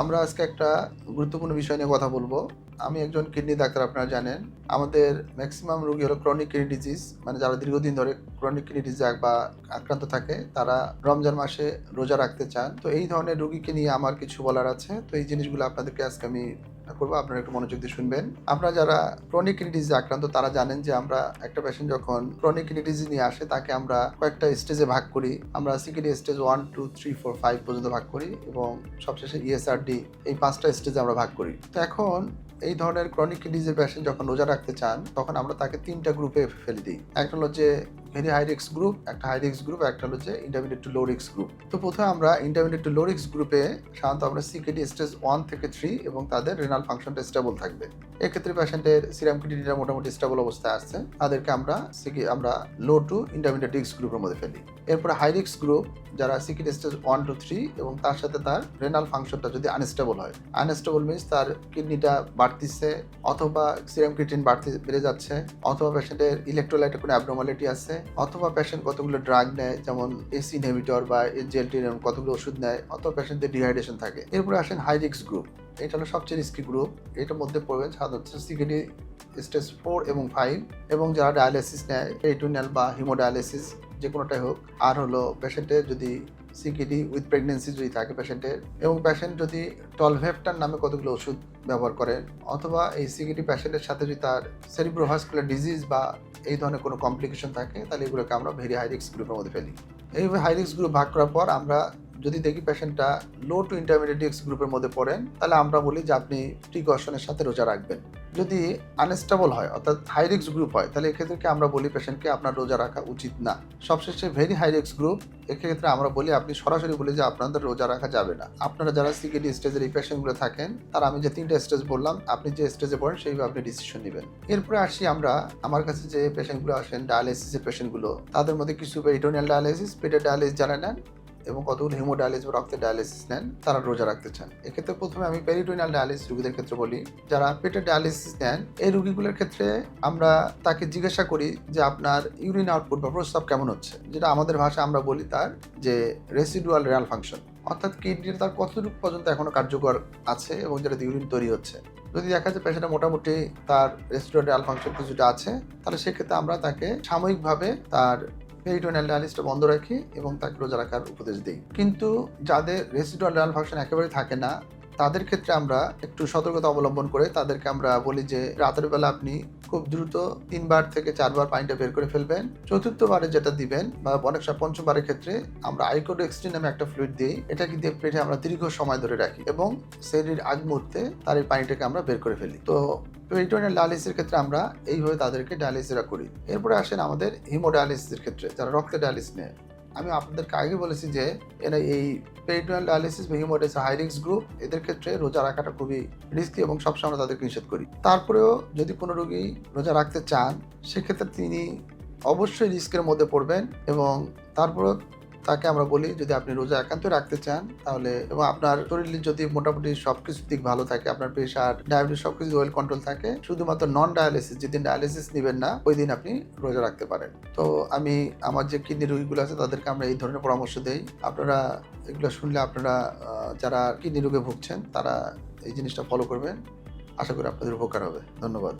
আমরা আজকে একটা গুরুত্বপূর্ণ বিষয় নিয়ে কথা বলব। আমি একজন কিডনি ডাক্তার, আপনারা জানেন। আমাদের ম্যাক্সিমাম রোগী হলো ক্রনিক কিডনি ডিজিজ মানে যারা দীর্ঘদিন ধরে ক্রনিক কিডনি ডিজিজ বা আক্রান্ত থাকে, তারা রমজান মাসে রোজা রাখতে চান। তো এই ধরনের রোগীকে নিয়ে আমার কিছু বলার আছে। তো এই জিনিসগুলো আপনাদেরকে আজকে আমি করব আপনারা একটু মনোযোগ দিয়ে শুনবেন। আপনারা যারা ক্রনিক কিডনি ডিজিজে আক্রান্ত, তারা জানেন যে আমরা একটা পেশেন্ট যখন ক্রনিক কিডনি ডিজিজ নিয়ে আসে, তাকে আমরা কয়েকটা স্টেজে ভাগ করি। আমরা CKD stage one two three four five পর্যন্ত ভাগ করি এবং সবশেষে ইএসআরডি এই পাঁচটা স্টেজে আমরা ভাগ করি। তো এখন এই ধরনের ক্রনিক কিডনিজের পেশেন্ট যখন রোজা রাখতে চান, তখন আমরা তাকে তিনটা গ্রুপে ফেলে দিই। একটা হলো যে ভেরি হাই রিক্স গ্রুপ একটা হাই রিক্স গ্রুপ একটা হলো যে ইন্টারমিডিয়েট টু লো রিক্স গ্রুপ তো প্রথমে আমরা ইন্টারমিডিয়েট টু লো রিক্স গ্রুপে সাধারণত আমরা সিকেডি স্টেজ ওয়ান থেকে থ্রি এবং তাদের রেনাল ফাংশনটা স্টেবল থাকবে। এক্ষেত্রে পেশেন্টের সিরাম কিডনিটা মোটামুটি স্টেবল অবস্থায় আসছে তাদেরকে আমরা সিকি আমরা লো টু ইন্টারমিডিয়েট রিক্স গ্রুপের মধ্যে ফেলি। এরপরে হাই রিক্স গ্রুপ যারা CKD stage one two three এবং তার সাথে তার রেনাল ফাংশনটা যদি আনস্টেবল হয়। আনস্টেবল মিনস তার কিডনিটা বাড়তিছে অথবা সিরাম ক্রিটিন বাড়তি, বেড়ে যাচ্ছে। অথবা পেশেন্টের ইলেকট্রোলাইটে কোনো অ্যাবনর্মালিটি আছে। অথবা পেশেন্ট কতগুলো ড্রাগ নেয়, যেমন এসি ইনহিবিটর বা জেলটিন কতগুলো ওষুধ নেয়, অথবা পেশেন্টদের ডিহাইড্রেশন থাকে। এরপরে আসেন হাই রিক্স গ্রুপ এটা হলো সবচেয়ে রিস্কি গ্রুপ এটার মধ্যে পড়বেন সাধারণত সিকিডি স্টেজ ফোর এবং ফাইভ এবং যারা ডায়ালিসিস নেয় পেরিটোনিয়াল বা হিমোডায়ালিসিস যে কোনোটাই হোক। আর হলো পেশেন্টের যদি সিকিডি উইথ প্রেগনেন্সি যদি থাকে পেশেন্টের এবং পেশেন্ট যদি টলভেপটার নামে কতগুলো ওষুধ ব্যবহার করেন, অথবা এই সিকিডি পেশেন্টের সাথে যদি তার সেরিব্রোভাস্কুলার ডিজিজ বা এই ধরনের কোনো কমপ্লিকেশন থাকে, তাহলে এগুলোকে আমরা ভেরি হাই রিস্ক গ্রুপের মধ্যে ফেলি। এইভাবে হাই রিস্ক গ্রুপ ভাগ করার পর আমরা যদি দেখি পেশেন্টটা লো টু ইন্টারমিডিয়েট রিস্ক গ্রুপের মধ্যে পড়েন, তাহলে আমরা বলি যে আপনি প্রিকশনের সাথে রোজা রাখবেন। যদি আনস্টেবল হয়, অর্থাৎ হাই রিস্ক গ্রুপ হয়, তাহলে এক্ষেত্রে আমরা বলি পেশেন্টকে আপনার রোজা রাখা উচিত না। সবশেষে ভেরি হাই রিস্ক গ্রুপ এক্ষেত্রে আমরা বলি আপনি সরাসরি বলি যে আপনাদের রোজা রাখা যাবে না। আপনারা যারা সিকিডি স্টেজের এই পেশেন্টগুলো থাকেন, তার আমি যে তিনটা স্টেজ বললাম, আপনি যে স্টেজে পড়েন, সেইভাবে আপনি ডিসিশন নেবেন। এরপরে আসি আমরা, আমার কাছে যে পেশেন্টগুলো আসেন ডায়ালিসিসের পেশেন্টগুলো তাদের মধ্যে কিছু পেরিটোনিয়াল ডায়ালিসিস পেটের ডায়ালিসিস যারা নেন এবং কতগুলো হিমোডায়ালিস বা রক্তের ডায়ালিসিস নেন, তারা রোজা রাখতে চান। এক্ষেত্রে প্রথমে আমি পেরিটোনিয়াল ডায়ালিসিস রুগীদের ক্ষেত্রে বলি। যারা পেটের ডায়ালিসিস নেন, এই রুগীগুলোর ক্ষেত্রে আমরা তাকে জিজ্ঞাসা করি যে আপনার ইউরিন আউটপুট বা প্রস্রাব কেমন হচ্ছে? যেটা আমাদের ভাষা আমরা বলি তার যে রেসিডুয়াল রেনাল ফাংশন অর্থাৎ কিডনির তার কতটুকু পর্যন্ত এখনও কার্যকর আছে এবং যেটা ইউরিন তৈরি হচ্ছে। যদি দেখা যায় পেশেন্টের মোটামুটি তার রেসিডুয়াল রেনাল ফাংশন কিছুটা আছে, তাহলে সেক্ষেত্রে আমরা তাকে সাময়িকভাবে তার পেরিটোনিয়াল ডায়ালিসটা বন্ধ রাখি এবং তাকে রোজা রাখার উপদেশ দিই। কিন্তু যাদের রেসিডুয়াল ডায়াল ফাংশন একেবারেই থাকে না তাদের ক্ষেত্রে আমরা একটু সতর্কতা অবলম্বন করে তাদেরকে আমরা বলি যে রাতের বেলা আপনি খুব দ্রুত তিনবার থেকে চারবার পানিটা বের করে ফেলবেন। চতুর্থবারে যেটা দিবেন বা অনেক সময় পঞ্চমবারের ক্ষেত্রে আমরা আইকোড এক্সট্রি নামে একটা ফ্লুইড দিই এটা কিন্তু পেটে আমরা দীর্ঘ সময় ধরে রাখি এবং শরীর আগ মুহূর্তে তার এই পানিটাকে আমরা বের করে ফেলি। তো পেরিটোনিয়াল ডায়ালিসিসের ক্ষেত্রে আমরা এইভাবে তাদেরকে ডায়ালিসিসরা করি। এরপরে আসেন আমাদের হিমোডায়ালিসিসের ক্ষেত্রে, যারা রক্তের ডায়ালিসিস নেয়। আমি আপনাদেরকে আগে বলেছি যে এরা এই পেরিটোনিয়াল ডায়ালিসিস ভেহিমোডেস হাই গ্রুপ এদের ক্ষেত্রে রোজা রাখাটা খুবই রিস্কি এবং সবসময় আমরা তাদেরকে নিষেধ করি। তারপরেও যদি কোনো রোগী রোজা রাখতে চান, সেক্ষেত্রে তিনি অবশ্যই রিস্কের মধ্যে পড়বেন এবং তারপরেও তাকে আমরা বলি, যদি আপনি রোজা একান্ত রাখতে চান, তাহলে এবং আপনার শরীরে যদি মোটামুটি সব কিছু দিক ভালো থাকে, আপনার প্রেশার ডায়াবেটিস সব কিছু ওয়েল কন্ট্রোল থাকে, শুধুমাত্র নন ডায়ালিসিস যেদিন ডায়ালিসিস নেবেন না, ওই দিন আপনি রোজা রাখতে পারেন। তো আমি, আমার যে কিডনি রোগীগুলো আছে, তাদেরকে আমরা এই ধরনের পরামর্শ দেই। আপনারা এগুলো শুনলে আপনারা যারা কিডনি রোগে ভুগছেন, তারা এই জিনিসটা ফলো করবেন। আশা করি আপনাদের উপকার হবে। ধন্যবাদ।